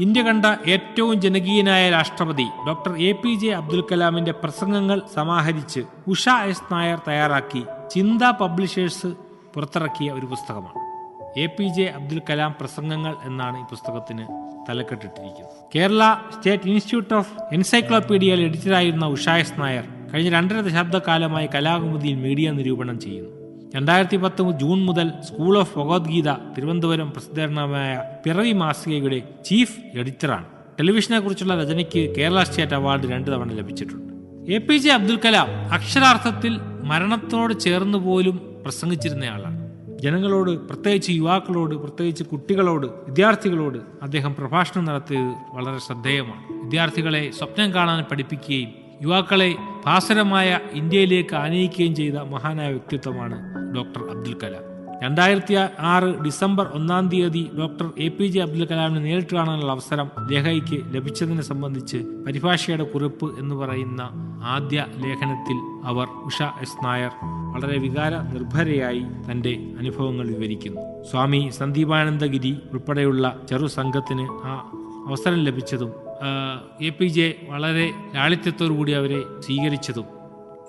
India കണ്ട ഏറ്റവും ജനകീയനായ രാഷ്ട്രപതി doctor A P J Abdul കലാമിന്റെ പ്രസംഗങ്ങൾ സമാഹരിച്ച് ഉഷ എസ് നായർ തയ്യാറാക്കി ചിന്ത പബ്ലിഷേഴ്സ് പുറത്തിറക്കിയ ഒരു പുസ്തകമാണ്. A P J Abdul Kalam പ്രസംഗങ്ങൾ എന്നാണ് ഈ പുസ്തകത്തിന് തലക്കെട്ടിട്ടിരിക്കുന്നത്. കേരള സ്റ്റേറ്റ് ഇൻസ്റ്റിറ്റ്യൂട്ട് ഓഫ് എൻസൈക്ലോപീഡിയയിൽ എഡിറ്ററായിരുന്ന ഉഷായസ് നായർ കഴിഞ്ഞ രണ്ടര ദശാബ്ദക്കാലമായി കലാകുമുദിയിൽ മീഡിയ നിരൂപണം ചെയ്യുന്നു. രണ്ടായിരത്തി പത്ത് ജൂൺ മുതൽ സ്കൂൾ ഓഫ് ഭഗവത്ഗീത തിരുവനന്തപുരം പ്രസിദ്ധീകരണമായ പിറവി മാസികയുടെ ചീഫ് എഡിറ്ററാണ്. ടെലിവിഷനെ കുറിച്ചുള്ള രചനയ്ക്ക് കേരള സ്റ്റേറ്റ് അവാർഡ് രണ്ട് തവണ ലഭിച്ചിട്ടുണ്ട്. A P J Abdul Kalam അക്ഷരാർത്ഥത്തിൽ മരണത്തോട് ചേർന്ന് പോലും പ്രസംഗിച്ചിരുന്നയാളാണ് ജനങ്ങളോട് പ്രത്യേകിച്ച് യുവാക്കളോട് പ്രത്യേകിച്ച് കുട്ടികളോട് വിദ്യാർത്ഥികളോട് അദ്ദേഹം പ്രഭാഷണം നടത്തിയത് വളരെ ശ്രദ്ധേയമാണ്. വിദ്യാർത്ഥികളെ സ്വപ്നം കാണാൻ പഠിപ്പിക്കുകയും യുവാക്കളെ ഭാസരമായ ഇന്ത്യയിലേക്ക് ആനയിക്കുകയും ചെയ്ത മഹാനായ വ്യക്തിത്വമാണ് ഡോക്ടർ അബ്ദുൽ കലാം. രണ്ടായിരത്തി ആറ് ഡിസംബർ ഒന്നാം തീയതി doctor A P J Abdul കലാമിനെ നേരിട്ട് കാണാനുള്ള അവസരം ലേഖയ്ക്ക് ലഭിച്ചതിനെ സംബന്ധിച്ച് പരിഭാഷയുടെ കുറിപ്പ് എന്ന് പറയുന്ന ആദ്യ ലേഖനത്തിൽ അവർ ഉഷ എസ് നായർ വളരെ വികാര നിർഭരയായി തന്റെ അനുഭവങ്ങൾ വിവരിക്കുന്നു. സ്വാമി സന്ദീപാനന്ദഗിരി ഉൾപ്പെടെയുള്ള ചെറു സംഘത്തിന് ആ അവസരം ലഭിച്ചതും എ പി ജെ വളരെ ലാളിത്യത്തോടു കൂടി അവരെ സ്വീകരിച്ചതും.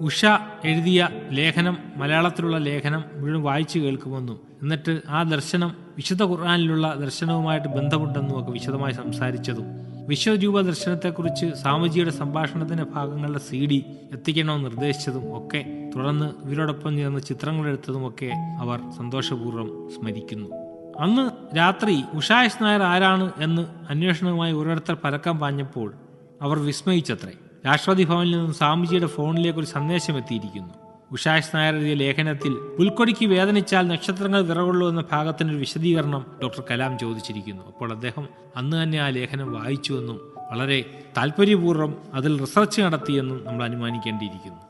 ഉഷ എഴുതിയ ലേഖനം മലയാളത്തിലുള്ള ലേഖനം മുഴുവൻ വായിച്ചു കേൾക്കുമെന്നും എന്നിട്ട് ആ ദർശനം വിശുദ്ധ ഖുർആാനിലുള്ള ദർശനവുമായിട്ട് ബന്ധമുണ്ടെന്നും ഒക്കെ വിശദമായി സംസാരിച്ചതും. വിശ്വരൂപ ദർശനത്തെക്കുറിച്ച് സ്വാമിജിയുടെ സംഭാഷണത്തിന്റെ ഭാഗങ്ങളുടെ സി ഡി എത്തിക്കണമെന്ന് നിർദ്ദേശിച്ചതും ഒക്കെ തുടർന്ന് ഇവരോടൊപ്പം ചേർന്ന് ചിത്രങ്ങളെടുത്തതും ഒക്കെ അവർ സന്തോഷപൂർവം സ്മരിക്കുന്നു. അന്ന് രാത്രി ഉഷായസ് നായർ ആരാണ് എന്ന് അന്വേഷണവുമായി ഓരോരുത്തർ പരക്കം പാഞ്ഞപ്പോൾ അവർ വിസ്മയിച്ചത്രേ. രാഷ്ട്രപതി ഭവനിൽ നിന്നും സ്വാമിജിയുടെ ഫോണിലേക്ക് ഒരു സന്ദേശം എത്തിയിരിക്കുന്നു. ഉഷായസ് നായർ എഴുതിയ ലേഖനത്തിൽ പുൽക്കൊടിക്ക് വേദനിച്ചാൽ നക്ഷത്രങ്ങൾ വിറകൊള്ളൂ എന്ന ഭാഗത്തിനൊരു വിശദീകരണം ഡോക്ടർ കലാം ചോദിച്ചിരിക്കുന്നു. അപ്പോൾ അദ്ദേഹം അന്ന് തന്നെ ആ ലേഖനം വായിച്ചുവെന്നും വളരെ താല്പര്യപൂർവം അതിൽ റിസർച്ച് നടത്തിയെന്നും നമ്മൾ അനുമാനിക്കേണ്ടിയിരിക്കുന്നു.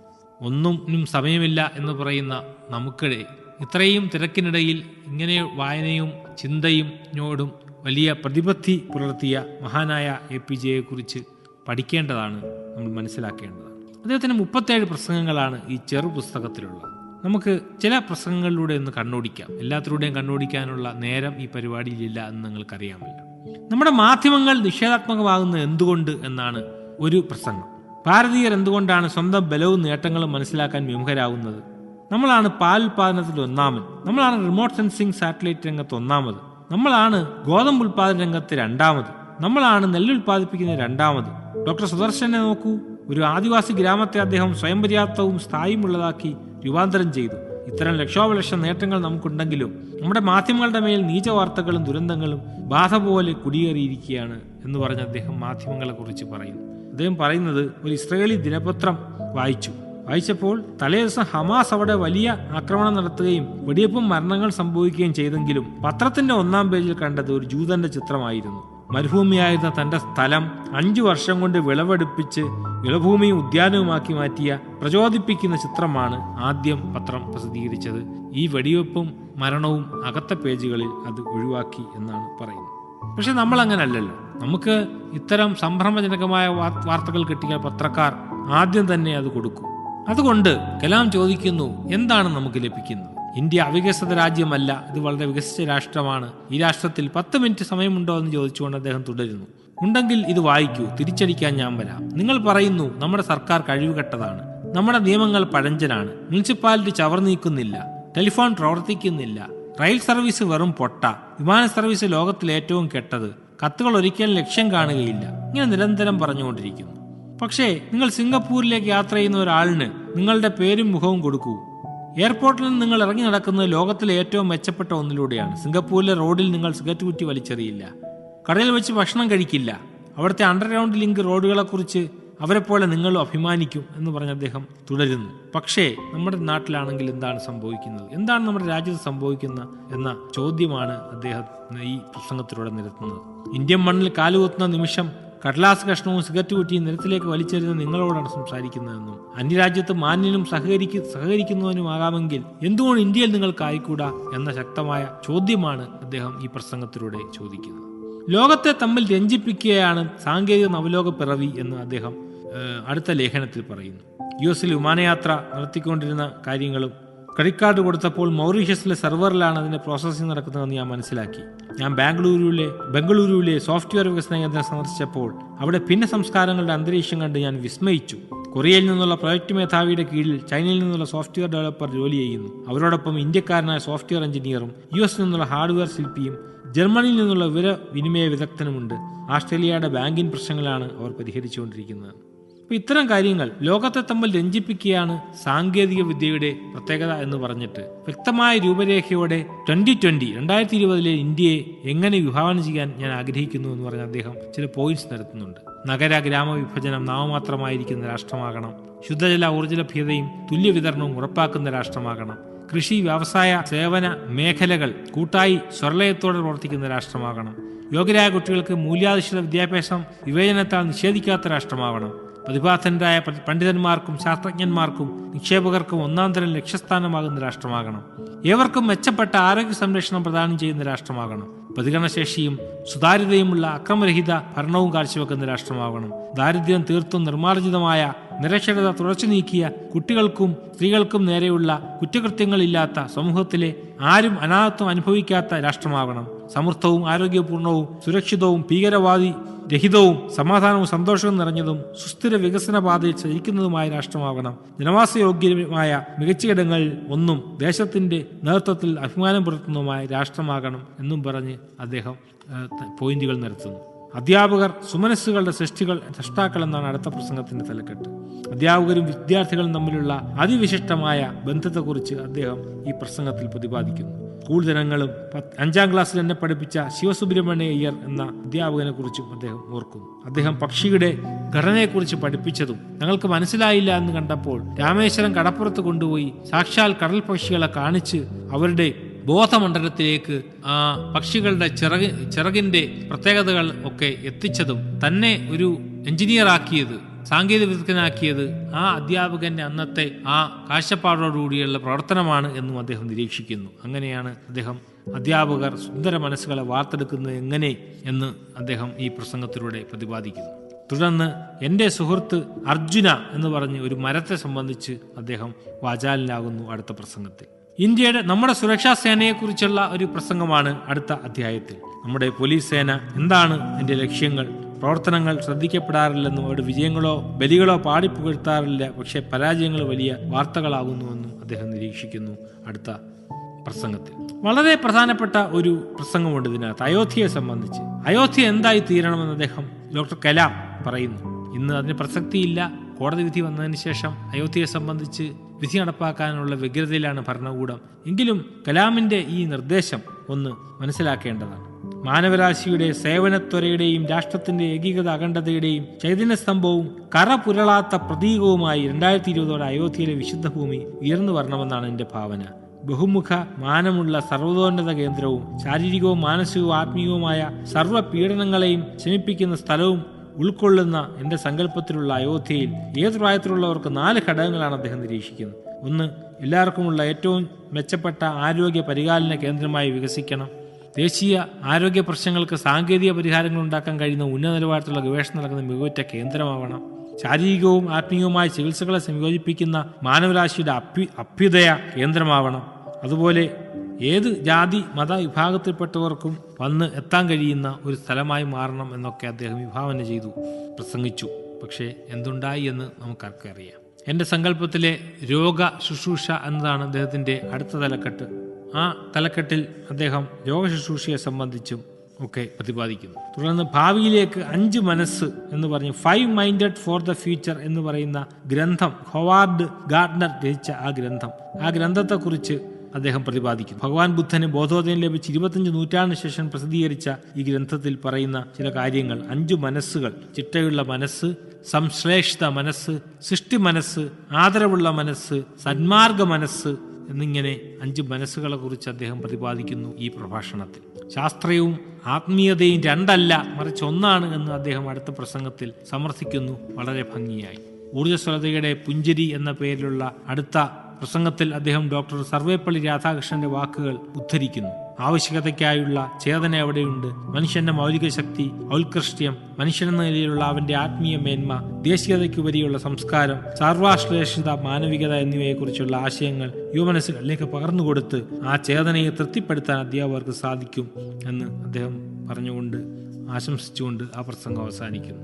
ഒന്നും സമയമില്ല എന്ന് പറയുന്ന നമുക്കിടെ ഇത്രയും തിരക്കിനിടയിൽ ഇങ്ങനെ വായനയും ചിന്തയും ഞോടും വലിയ പ്രതിപത്തി പുലർത്തിയ മഹാനായ എ പി ജെയെ കുറിച്ച് പഠിക്കേണ്ടതാണ് നമ്മൾ മനസ്സിലാക്കേണ്ടത് അദ്ദേഹത്തിന് മുപ്പത്തേഴ് പ്രസംഗങ്ങളാണ് ഈ ചെറു പുസ്തകത്തിലുള്ളത്. നമുക്ക് ചില പ്രസംഗങ്ങളിലൂടെ ഒന്ന് കണ്ണോടിക്കാം. എല്ലാത്തിലൂടെയും കണ്ണോടിക്കാനുള്ള നേരം ഈ പരിപാടിയിലില്ല എന്ന് നിങ്ങൾക്കറിയാമല്ലോ. നമ്മുടെ മാധ്യമങ്ങൾ നിഷേധാത്മകമാകുന്നത് എന്തുകൊണ്ട് എന്നാണ് ഒരു പ്രസംഗം. ഭാരതീയർ എന്തുകൊണ്ടാണ് സ്വന്തം ബലവും നേട്ടങ്ങളും മനസ്സിലാക്കാൻ വിമുഖരാകുന്നത്? നമ്മളാണ് പാൽ ഉൽപാദനത്തിൽ ഒന്നാമൻ. നമ്മളാണ് റിമോട്ട് സെൻസിംഗ് സാറ്റലൈറ്റ് രംഗത്ത് ഒന്നാമത്. നമ്മളാണ് ഗോതമ്പ് ഉൽപാദന രംഗത്ത് രണ്ടാമത്. നമ്മളാണ് നെല്ല് ഉൽപ്പാദിപ്പിക്കുന്ന രണ്ടാമത്. ഡോക്ടർ സുദർശനെ നോക്കൂ. ഒരു ആദിവാസി ഗ്രാമത്തെ അദ്ദേഹം സ്വയം പര്യാപ്തവും സ്ഥായിയുമുള്ളതാക്കി രൂപാന്തരം ചെയ്തു. ഇത്തരം ലക്ഷോപലക്ഷം നേട്ടങ്ങൾ നമുക്കുണ്ടെങ്കിലും നമ്മുടെ മാധ്യമങ്ങളുടെ മേൽ നീച വാർത്തകളും ദുരന്തങ്ങളും ബാധ പോലെ കുടിയേറിയിരിക്കുകയാണ് എന്ന് പറഞ്ഞ് അദ്ദേഹം മാധ്യമങ്ങളെ കുറിച്ച് പറയുന്നു. അദ്ദേഹം പറയുന്നത് ഒരു ഇസ്രയേലി ദിനപത്രം വായിച്ചു. വായിച്ചപ്പോൾ തലേ ദിവസം ഹമാസ് അവിടെ വലിയ ആക്രമണം നടത്തുകയും വെടിയപ്പും മരണങ്ങൾ സംഭവിക്കുകയും ചെയ്തെങ്കിലും പത്രത്തിന്റെ ഒന്നാം പേജിൽ കണ്ടത് ഒരു ജൂതന്റെ ചിത്രമായിരുന്നു. മരുഭൂമിയായിരുന്ന തന്റെ സ്ഥലം അഞ്ചു വർഷം കൊണ്ട് വിളവെടുപ്പിച്ച് വിളഭൂമിയും ഉദ്യാനവുമാക്കി മാറ്റിയ പ്രചോദിപ്പിക്കുന്ന ചിത്രമാണ് ആദ്യം പത്രം പ്രസിദ്ധീകരിച്ചത്. ഈ വെടിവെപ്പും മരണവും അകത്ത പേജുകളിൽ അത് ഒഴിവാക്കി എന്നാണ് പറയുന്നത്. പക്ഷെ നമ്മൾ അങ്ങനല്ലല്ലോ. നമുക്ക് ഇത്തരം സംഭ്രമജനകമായ വാർത്തകൾ കിട്ടിയ പത്രക്കാർ ആദ്യം തന്നെ അത് കൊടുക്കും. അതുകൊണ്ട് കലാം ചോദിക്കുന്നു എന്താണ് നമുക്ക് ലഭിക്കുന്നത്? ഇന്ത്യ അവികസിത രാജ്യമല്ല ഇത് വളരെ വികസിച്ച രാഷ്ട്രമാണ്. ഈ രാഷ്ട്രത്തിൽ പത്ത് മിനിറ്റ് സമയമുണ്ടോ എന്ന് ചോദിച്ചുകൊണ്ട് അദ്ദേഹം തുടരുന്നു. ഉണ്ടെങ്കിൽ ഇത് വായിക്കൂ തിരിച്ചടിക്കാൻ ഞാൻ വരാം. നിങ്ങൾ പറയുന്നു നമ്മുടെ സർക്കാർ കഴിവുകെട്ടതാണ്. നമ്മുടെ നിയമങ്ങൾ പഴഞ്ചനാണ്. മുനിസിപ്പാലിറ്റി ചവർ നീക്കുന്നില്ല. ടെലിഫോൺ പ്രവർത്തിക്കുന്നില്ല. റെയിൽ സർവീസ് വെറും പൊട്ട. വിമാന സർവീസ് ലോകത്തിൽ ഏറ്റവും കെട്ടത്. കത്തുകൾ ഒരിക്കലും ലക്ഷ്യം കാണുകയില്ല. ഇങ്ങനെ നിരന്തരം പറഞ്ഞുകൊണ്ടിരിക്കുന്നു. പക്ഷേ നിങ്ങൾ സിംഗപ്പൂരിലേക്ക് യാത്ര ചെയ്യുന്ന ഒരാളിന് നിങ്ങളുടെ പേരും മുഖവും കൊടുക്കൂ. എയർപോർട്ടിൽ നിന്ന് നിങ്ങൾ ഇറങ്ങി നടക്കുന്നത് ലോകത്തിലെ ഏറ്റവും മെച്ചപ്പെട്ട ഒന്നിലൂടെയാണ്. സിംഗപ്പൂരിലെ റോഡിൽ നിങ്ങൾ സിഗരറ്റ് കുറ്റി വലിച്ചെറിയില്ല. കടയിൽ വെച്ച് ഭക്ഷണം കഴിക്കില്ല. അവിടുത്തെ അണ്ടർഗ്രൗണ്ട് ലിങ്ക് റോഡുകളെക്കുറിച്ച് അവരെ പോലെ നിങ്ങൾ അഭിമാനിക്കും എന്ന് പറഞ്ഞ് അദ്ദേഹം തുടരുന്നു. പക്ഷേ നമ്മുടെ നാട്ടിലാണെങ്കിൽ എന്താണ് സംഭവിക്കുന്നത്? എന്താണ് നമ്മുടെ രാജ്യത്ത് സംഭവിക്കുന്ന എന്ന ചോദ്യമാണ് അദ്ദേഹം ഈ പ്രസംഗത്തിലൂടെ നിരത്തുന്നത്. ഇന്ത്യൻ മണ്ണിൽ കാലുകുത്തുന്ന നിമിഷം കടലാസ് കഷ്ണവും സിഗരറ്റ് കുറ്റിയും നിരത്തിലേക്ക് വലിച്ചെറിയുന്ന നിങ്ങളോടാണ് സംസാരിക്കുന്നതെന്നും അന്യരാജ്യത്ത് മാന്യനും സഹകരിക്ക സഹകരിക്കുന്നവനുമാകാമെങ്കിൽ എന്തുകൊണ്ട് ഇന്ത്യയിൽ നിങ്ങൾക്ക് ആയിക്കൂടാ എന്ന ശക്തമായ ചോദ്യമാണ് അദ്ദേഹം ഈ പ്രസംഗത്തിലൂടെ ചോദിക്കുന്നത്. ലോകത്തെ തമ്മിൽ രഞ്ജിപ്പിക്കുകയാണ് സാങ്കേതിക നവലോക പിറവി എന്ന് അദ്ദേഹം അടുത്ത ലേഖനത്തിൽ പറയുന്നു. യു എസിൽ വിമാനയാത്ര നടത്തിക്കൊണ്ടിരുന്ന കാര്യങ്ങളും ക്രെഡിറ്റ് കാർഡ് കൊടുത്തപ്പോൾ മൗറീഷ്യസിലെ സെർവറിലാണ് അതിന്റെ പ്രോസസ്സിംഗ് നടക്കുന്നതെന്ന് ഞാൻ മനസ്സിലാക്കി. ഞാൻ ബാംഗ്ലൂരുവിലെ ബംഗളൂരുവിലെ സോഫ്റ്റ്വെയർ വികസന കേന്ദ്രം സന്ദർശിച്ചപ്പോൾ അവിടെ ഭിന്ന സംസ്കാരങ്ങളുടെ അന്തരീക്ഷം കണ്ട് ഞാൻ വിസ്മയിച്ചു. കൊറിയയിൽ നിന്നുള്ള പ്രൊജക്ട് മേധാവിയുടെ കീഴിൽ ചൈനയിൽ നിന്നുള്ള സോഫ്റ്റ്വെയർ ഡെവലപ്പർ ജോലി ചെയ്യുന്നു. അവരോടൊപ്പം ഇന്ത്യക്കാരനായ സോഫ്റ്റ്വെയർ എഞ്ചിനീയറും യു എസ് നിന്നുള്ള ഹാർഡ്വെയർ ശില്പിയും ജർമ്മനിയിൽ നിന്നുള്ള വിവര വിനിമയ വിദഗ്ധനുമുണ്ട്. ആസ്ട്രേലിയയുടെ ബാങ്കിംഗ് പ്രശ്നങ്ങളാണ് അവർ പരിഹരിച്ചുകൊണ്ടിരിക്കുന്നത്. അപ്പൊ ഇത്തരം കാര്യങ്ങൾ ലോകത്തെ തമ്മിൽ രഞ്ജിപ്പിക്കുകയാണ് സാങ്കേതിക വിദ്യയുടെ പ്രത്യേകത എന്ന് പറഞ്ഞിട്ട്. വ്യക്തമായ രൂപരേഖയോടെ ട്വന്റി ട്വന്റി രണ്ടായിരത്തി ഇരുപതിലെ ഇന്ത്യയെ എങ്ങനെ വിഭാവനം ചെയ്യാൻ ഞാൻ ആഗ്രഹിക്കുന്നു എന്ന് പറഞ്ഞ അദ്ദേഹം ചില പോയിന്റ്സ് നടത്തുന്നുണ്ട്. നഗര ഗ്രാമ വിഭജനം നാമമാത്രമായിരിക്കുന്ന രാഷ്ട്രമാകണം. ശുദ്ധജല ഊർജ ലഭ്യതയും തുല്യ വിതരണവും ഉറപ്പാക്കുന്ന രാഷ്ട്രമാകണം. കൃഷി വ്യവസായ സേവന മേഖലകൾ കൂട്ടായി സ്വർലയത്തോടെ പ്രവർത്തിക്കുന്ന രാഷ്ട്രമാകണം. യോഗ്യരായ കുട്ടികൾക്ക് മൂല്യാധിഷ്ഠിത വിദ്യാഭ്യാസം വിവേചനത്താൽ നിഷേധിക്കാത്ത രാഷ്ട്രമാവണം പ്രതിഭാധനരായ പണ്ഡിതന്മാർക്കും ശാസ്ത്രജ്ഞന്മാർക്കും നിക്ഷേപകർക്കും ഒന്നാം തരം ലക്ഷ്യസ്ഥാനമാകുന്ന രാഷ്ട്രമാകണം. ഏവർക്കും മെച്ചപ്പെട്ട ആരോഗ്യ സംരക്ഷണം പ്രദാനം ചെയ്യുന്ന രാഷ്ട്രമാകണം. പ്രതികരണശേഷിയും സുതാര്യതയുമുള്ള അക്രമരഹിത ഭരണവും കാഴ്ചവെക്കുന്ന രാഷ്ട്രമാകണം. ദാരിദ്ര്യം തീർത്തും നിർമ്മാർജിതമായ നിരക്ഷരത തുടച്ചു നീക്കിയ കുട്ടികൾക്കും സ്ത്രീകൾക്കും നേരെയുള്ള കുറ്റകൃത്യങ്ങളില്ലാത്ത സമൂഹത്തിലെ ആരും അനാഥത്വം അനുഭവിക്കാത്ത രാഷ്ട്രമാകണം. സമൃദ്ധവും ആരോഗ്യപൂർണവും സുരക്ഷിതവും ഭീകരവാദി രഹിതവും സമാധാനവും സന്തോഷവും നിറഞ്ഞതും സുസ്ഥിര വികസന പാതയിൽ ചലിക്കുന്നതുമായ രാഷ്ട്രമാകണം. ജനവാസയോഗ്യമായ മികച്ചയിടങ്ങളിൽ ഒന്നും ദേശത്തിന്റെ നേതൃത്വത്തിൽ അഭിമാനം പുലർത്തുന്നതുമായ രാഷ്ട്രമാകണം എന്നും പറഞ്ഞ് അദ്ദേഹം പോയിന്റുകൾ നിരത്തുന്നു. അധ്യാപകർ സുമനസ്സുകളുടെ സൃഷ്ടികൾ സൃഷ്ടാക്കൾ എന്നാണ് അടുത്ത പ്രസംഗത്തിന്റെ തലക്കെട്ട്. അധ്യാപകരും വിദ്യാർത്ഥികളും തമ്മിലുള്ള അതിവിശിഷ്ടമായ ബന്ധത്തെക്കുറിച്ച് അദ്ദേഹം ഈ പ്രസംഗത്തിൽ പ്രതിപാദിക്കുന്നു. സ്കൂൾ ജനങ്ങളും അഞ്ചാം ക്ലാസ്സിൽ എന്നെ പഠിപ്പിച്ച ശിവസുബ്രഹ്മണ്യ അയ്യർ എന്ന അധ്യാപകനെ കുറിച്ചും അദ്ദേഹം ഓർക്കുന്നു. അദ്ദേഹം പക്ഷിയുടെ ഘടനയെക്കുറിച്ച് പഠിപ്പിച്ചതും ഞങ്ങൾക്ക് മനസ്സിലായില്ല എന്ന് കണ്ടപ്പോൾ രാമേശ്വരം കടപ്പുറത്ത് കൊണ്ടുപോയി സാക്ഷാൽ കടൽ പക്ഷികളെ കാണിച്ച് അവരുടെ ബോധമണ്ഡലത്തിലേക്ക് ആ പക്ഷികളുടെ ചിറക് ചിറകിന്റെ പ്രത്യേകതകൾ ഒക്കെ എത്തിച്ചതും തന്നെ ഒരു എഞ്ചിനീയർ ആക്കിയത് സാങ്കേതിക വിദഗ്ധനാക്കിയത് ആ അധ്യാപകന്റെ അന്നത്തെ ആ കാഴ്ചപ്പാടോടുകൂടിയുള്ള പ്രവർത്തനമാണ് എന്നും അദ്ദേഹം നിരീക്ഷിക്കുന്നു. അങ്ങനെയാണ് അദ്ദേഹം അധ്യാപകർ സുന്ദര മനസ്സുകളെ വാർത്തെടുക്കുന്നത് എങ്ങനെ എന്ന് അദ്ദേഹം ഈ പ്രസംഗത്തിലൂടെ പ്രതിപാദിക്കുന്നു. തുടർന്ന് എന്റെ സുഹൃത്ത് അർജുന എന്ന് പറഞ്ഞ് ഒരു മരത്തെ സംബന്ധിച്ച് അദ്ദേഹം വാചാലിലാകുന്നു അടുത്ത പ്രസംഗത്തിൽ. ഇന്ത്യയുടെ നമ്മുടെ സുരക്ഷാ സേനയെക്കുറിച്ചുള്ള ഒരു പ്രസംഗമാണ് അടുത്ത അധ്യായത്തിൽ. നമ്മുടെ പോലീസ് സേന എന്താണ് എന്റെ ലക്ഷ്യങ്ങൾ? പ്രവർത്തനങ്ങൾ ശ്രദ്ധിക്കപ്പെടാറില്ലെന്നും അവരുടെ വിജയങ്ങളോ ബലികളോ പാടിപ്പുകഴ്ത്താറില്ല. പക്ഷേ പരാജയങ്ങൾ വലിയ വാർത്തകളാകുന്നുവെന്നും അദ്ദേഹം നിരീക്ഷിക്കുന്നു. അടുത്ത പ്രസംഗത്തിൽ. വളരെ പ്രധാനപ്പെട്ട ഒരു പ്രസംഗമുണ്ട് ഇതിനകത്ത്. അയോധ്യയെ സംബന്ധിച്ച്. അയോധ്യ എന്തായി തീരണമെന്ന് അദ്ദേഹം ഡോക്ടർ കലാം പറയുന്നു. ഇന്ന് അതിന് പ്രസക്തിയില്ല. കോടതി വിധി വന്നതിന് ശേഷം അയോധ്യയെ സംബന്ധിച്ച് വിധി നടപ്പാക്കാനുള്ള വ്യഗ്രതയിലാണ് ഭരണകൂടം. എങ്കിലും കലാമിന്റെ ഈ നിർദ്ദേശം ഒന്ന് മനസ്സിലാക്കേണ്ടതാണ്. മാനവരാശിയുടെ സേവനത്വരയുടെയും രാഷ്ട്രത്തിന്റെ ഏകീകൃത അഖണ്ഡതയുടെയും ചൈതന്യസ്തംഭവും കറ പുരളാത്ത പ്രതീകവുമായി രണ്ടായിരത്തി ഇരുപതോടെ അയോധ്യയിലെ വിശുദ്ധ ഭൂമി ഉയർന്നു വരണമെന്നാണ് എന്റെ ഭാവന. ബഹുമുഖ മാനമുള്ള സർവതോന്നത കേന്ദ്രവും ശാരീരികവും മാനസികവും ആത്മീയവുമായ സർവ പീഡനങ്ങളെയും ശമിപ്പിക്കുന്ന സ്ഥലവും ഉൾക്കൊള്ളുന്ന എന്റെ സങ്കല്പത്തിലുള്ള അയോധ്യയിൽ ഏത് പ്രായത്തിലുള്ളവർക്ക് നാല് ഘടകങ്ങളാണ് അദ്ദേഹം നിരീക്ഷിക്കുന്നത്? ഒന്ന് എല്ലാവർക്കുമുള്ള ഏറ്റവും മെച്ചപ്പെട്ട ആരോഗ്യ പരിപാലന കേന്ദ്രമായി വികസിക്കണം. ദേശീയ ആരോഗ്യ പ്രശ്നങ്ങൾക്ക് സാങ്കേതിക പരിഹാരങ്ങൾ ഉണ്ടാക്കാൻ കഴിയുന്ന ഉന്നത നിലവാരത്തിലുള്ള ഗവേഷണം നടക്കുന്ന മികവുറ്റ കേന്ദ്രമാവണം. ശാരീരികവും ആത്മീയവുമായ ചികിത്സകളെ സംയോജിപ്പിക്കുന്ന മാനവരാശിയുടെ അഭ്യു അഭ്യുദയ കേന്ദ്രമാവണം. അതുപോലെ ഏത് ജാതി മത വിഭാഗത്തിൽപ്പെട്ടവർക്കും വന്ന് എത്താൻ കഴിയുന്ന ഒരു സ്ഥലമായി മാറണം എന്നൊക്കെ അദ്ദേഹം വിഭാവന ചെയ്തു പ്രസംഗിച്ചു. പക്ഷേ എന്തുണ്ടായി എന്ന് നമുക്കറിയാം എന്റെ സങ്കല്പത്തിലെ രോഗ ശുശ്രൂഷ എന്നതാണ് അദ്ദേഹത്തിന്റെ അടുത്ത തലക്കെട്ട്. ആ തലക്കെട്ടിൽ അദ്ദേഹം രോഗശുശ്രൂഷയെ സംബന്ധിച്ചും ഒക്കെ പ്രതിപാദിക്കുന്നു. തുടർന്ന് ഭാവിയിലേക്ക് അഞ്ച് മനസ്സ് എന്ന് പറഞ്ഞ് five minded for the future എന്ന് പറയുന്ന ഗ്രന്ഥം ഹൊവാർഡ് ഗാർഡ്നർ രചിച്ച ആ ഗ്രന്ഥം. ആ ഗ്രന്ഥത്തെക്കുറിച്ച് അദ്ദേഹം പ്രതിപാദിക്കുന്നു. ഭഗവാൻ ബുദ്ധന് ബോധോദയം ലഭിച്ച് ഇരുപത്തഞ്ച് നൂറ്റാണ്ട് ശേഷം പ്രസിദ്ധീകരിച്ച ഈ ഗ്രന്ഥത്തിൽ പറയുന്ന ചില കാര്യങ്ങൾ. അഞ്ചു മനസ്സുകൾ. ചിട്ടയുള്ള മനസ്സ് സംശ്ലേഷിത മനസ്സ് സൃഷ്ടി മനസ്സ് ആദരവുള്ള മനസ്സ് സന്മാർഗ മനസ്സ് എന്നിങ്ങനെ അഞ്ച് മനസ്സുകളെക്കുറിച്ച് അദ്ദേഹം പ്രതിപാദിക്കുന്നു ഈ പ്രഭാഷണത്തിൽ. ശാസ്ത്രീയവും ആത്മീയതയും രണ്ടല്ല മറിച്ച് ഒന്നാണ് എന്ന് അദ്ദേഹം അടുത്ത പ്രസംഗത്തിൽ സമർത്ഥിക്കുന്നു. വളരെ ഭംഗിയായി. ഊർജസ്വലതയുടെ പുഞ്ചിരി എന്ന പേരിലുള്ള അടുത്ത പ്രസംഗത്തിൽ അദ്ദേഹം ഡോക്ടർ സർവേപ്പള്ളി രാധാകൃഷ്ണന്റെ വാക്കുകൾ ഉദ്ധരിക്കുന്നു. ആവശ്യകതയ്ക്കായുള്ള ചേതന എവിടെയുണ്ട്? മനുഷ്യന്റെ മൗലിക ശക്തി ഔത്കൃഷ്ട്യം മനുഷ്യനെന്ന നിലയിലുള്ള അവന്റെ ആത്മീയ മേന്മ ദേശീയതയ്ക്കുപരിയുള്ള സംസ്കാരം സർവാശ്രേഷ്ഠത മാനവികത എന്നിവയെക്കുറിച്ചുള്ള ആശയങ്ങൾ യുവമനസ്സുകളിലേക്ക് പകർന്നുകൊടുത്ത് ആ ചേതനയെ തൃപ്തിപ്പെടുത്താൻ അധ്യാപകർക്ക് സാധിക്കും എന്ന് അദ്ദേഹം പറഞ്ഞുകൊണ്ട് ആശംസിച്ചുകൊണ്ട് ആ പ്രസംഗം അവസാനിക്കുന്നു.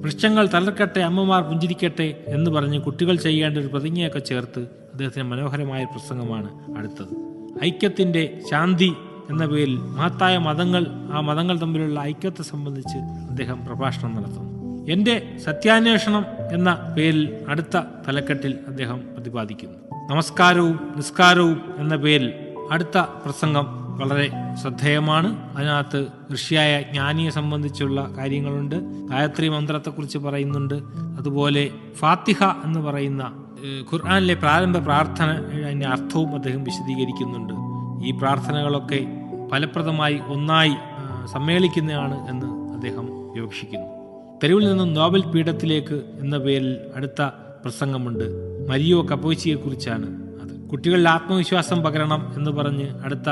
വൃക്ഷങ്ങൾ തളർക്കട്ടെ അമ്മമാർ പുഞ്ചിരിക്കട്ടെ എന്ന് പറഞ്ഞ് കുട്ടികൾ ചെയ്യേണ്ട ഒരു പ്രതിജ്ഞയൊക്കെ ചേർത്ത് അദ്ദേഹത്തിന് മനോഹരമായ പ്രസംഗമാണ് അടുത്തത്. ഐക്യത്തിന്റെ ശാന്തി എന്ന പേരിൽ മഹത്തായ മതങ്ങൾ ആ മതങ്ങൾ തമ്മിലുള്ള ഐക്യത്തെ സംബന്ധിച്ച് അദ്ദേഹം പ്രഭാഷണം നടത്തുന്നു. എന്റെ സത്യാന്വേഷണം എന്ന പേരിൽ അടുത്ത തലക്കെട്ടിൽ അദ്ദേഹം പ്രതിപാദിക്കുന്നു. നമസ്കാരവും നിസ്കാരവും എന്ന പേരിൽ അടുത്ത പ്രസംഗം വളരെ ശ്രദ്ധേയമാണ്. അതിനകത്ത് ഋഷിയായ ജ്ഞാനിയെ സംബന്ധിച്ചുള്ള കാര്യങ്ങളുണ്ട്. ഗായത്രി മന്ത്രത്തെക്കുറിച്ച് പറയുന്നുണ്ട്. അതുപോലെ ഫാത്തിഹ എന്ന് പറയുന്ന ഖുർആാനിലെ പ്രാരംഭ പ്രാർത്ഥന അതിന്റെ അർത്ഥവും അദ്ദേഹം വിശദീകരിക്കുന്നുണ്ട്. ഈ പ്രാർത്ഥനകളൊക്കെ ഫലപ്രദമായി ഒന്നായി സമ്മേളിക്കുന്നതാണ് എന്ന് അദ്ദേഹം വിവക്ഷിക്കുന്നു തെരുവിൽ നിന്നും നോബൽ പീഠത്തിലേക്ക് എന്ന പേരിൽ അടുത്ത പ്രസംഗമുണ്ട്. മരിയോ കപ്പോച്ചിയെക്കുറിച്ചാണ് അത്. കുട്ടികളിൽ ആത്മവിശ്വാസം പകരണം എന്ന് പറഞ്ഞ് അടുത്ത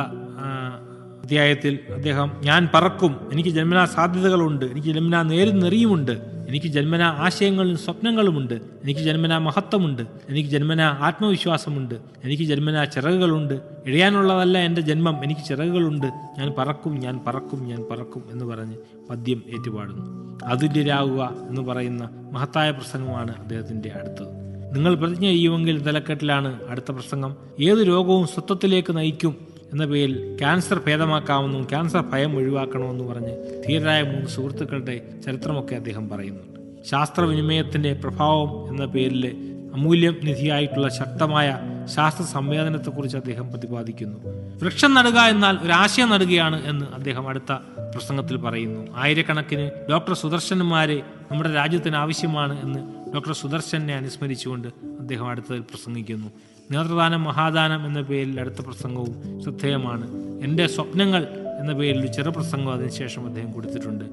അധ്യായത്തിൽ അദ്ദേഹം ഞാൻ പറക്കും എനിക്ക് ജന്മനാ സാധ്യതകളുണ്ട് എനിക്ക് ജന്മനാ നേരും നെറിയുമുണ്ട് എനിക്ക് ജന്മനാ ആശയങ്ങളും സ്വപ്നങ്ങളുമുണ്ട് എനിക്ക് ജന്മനാ മഹത്വമുണ്ട് എനിക്ക് ജന്മനാ ആത്മവിശ്വാസമുണ്ട് എനിക്ക് ജന്മനാ ചിറകുകളുണ്ട് ഇഴയാനുള്ളതല്ല എന്റെ ജന്മം എനിക്ക് ചിറകുകളുണ്ട് ഞാൻ പറക്കും ഞാൻ പറക്കും ഞാൻ പറക്കും എന്ന് പറഞ്ഞ് പദ്യം ഏറ്റുപാടുന്നു. അതുല്യരാകുക എന്ന് പറയുന്ന മഹത്തായ പ്രസംഗമാണ് അദ്ദേഹത്തിന്റെ അടുത്തത്. നിങ്ങൾ പ്രതിജ്ഞ ചെയ്യുമെങ്കിൽ തലക്കെട്ടിലാണ് അടുത്ത പ്രസംഗം. ഏത് രോഗവും സ്വത്വത്തിലേക്ക് നയിക്കും എന്ന പേരിൽ ക്യാൻസർ ഭേദമാക്കാമെന്നും ക്യാൻസർ ഭയം ഒഴിവാക്കണമെന്നും പറഞ്ഞ് ധീരരായ മൂന്ന് സുഹൃത്തുക്കളുടെ ചരിത്രമൊക്കെ അദ്ദേഹം പറയുന്നുണ്ട്. ശാസ്ത്രവിനിമയത്തിന്റെ പ്രഭാവം എന്ന പേരിൽ അമൂല്യം നിധിയായിട്ടുള്ള ശക്തമായ ശാസ്ത്ര സംവേദനത്തെക്കുറിച്ച് അദ്ദേഹം പ്രതിപാദിക്കുന്നു. വൃക്ഷം നടുക എന്നാൽ ഒരു ആശയം നടുകയാണ് എന്ന് അദ്ദേഹം അടുത്ത പ്രസംഗത്തിൽ പറയുന്നു. ആയിരക്കണക്കിന് ഡോക്ടർ സുദർശന്മാരെ നമ്മുടെ രാജ്യത്തിന് ആവശ്യമാണ് എന്ന് ഡോക്ടർ സുദർശനെ അനുസ്മരിച്ചുകൊണ്ട് അദ്ദേഹം അടുത്തതിൽ പ്രസംഗിക്കുന്നു. നേത്രദാനം മഹാദാനം എന്ന പേരിൽ അടുത്ത പ്രസംഗവും ശ്രദ്ധേയമാണ്. എന്റെ സ്വപ്നങ്ങൾ എന്ന പേരിൽ ഒരു ചെറുപ്രസംഗം അതിനുശേഷം അദ്ദേഹം കൊടുത്തിട്ടുണ്ട്.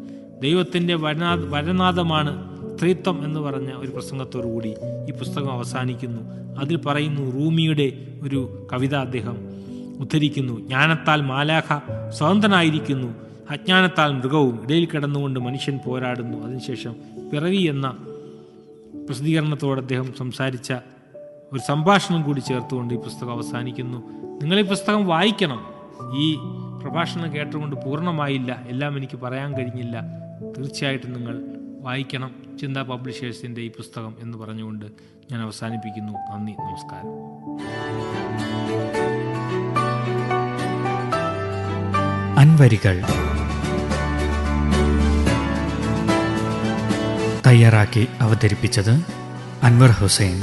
ദൈവത്തിന്റെ വരനാഥ വരനാഥമാണ് സ്ത്രീത്വം എന്ന് പറഞ്ഞ ഒരു പ്രസംഗത്തോടുകൂടി ഈ പുസ്തകം അവസാനിക്കുന്നു. അതിൽ പറയുന്നു റൂമിയുടെ ഒരു കവിത അദ്ദേഹം ഉദ്ധരിക്കുന്നു. ജ്ഞാനത്താൽ മാലാഖ സ്വതന്ത്രനായിരിക്കുന്നു. അജ്ഞാനത്താൽ മൃഗവും ഇടയിൽ കിടന്നുകൊണ്ട് മനുഷ്യൻ പോരാടുന്നു. അതിനുശേഷം പിറവി എന്ന പ്രസിദ്ധീകരണത്തോട് അദ്ദേഹം സംസാരിച്ച ഒരു സംഭാഷണം കൂടി ചേർത്തുകൊണ്ട് ഈ പുസ്തകം അവസാനിക്കുന്നു. നിങ്ങൾ ഈ പുസ്തകം വായിക്കണം. ഈ പ്രഭാഷണം കേട്ടുകൊണ്ട് പൂർണമായില്ല. എല്ലാം എനിക്ക് പറയാൻ കഴിഞ്ഞില്ല. തീർച്ചയായിട്ടും നിങ്ങൾ വായിക്കണം. ചിന്ത പബ്ലിഷേഴ്സിന്റെ ഈ പുസ്തകം എന്ന് പറഞ്ഞുകൊണ്ട് ഞാൻ അവസാനിപ്പിക്കുന്നു. നന്ദി. നമസ്കാരം. അൻവരികൾ തയ്യാറാക്കി അവതരിപ്പിച്ചത് അൻവർ ഹുസൈൻ.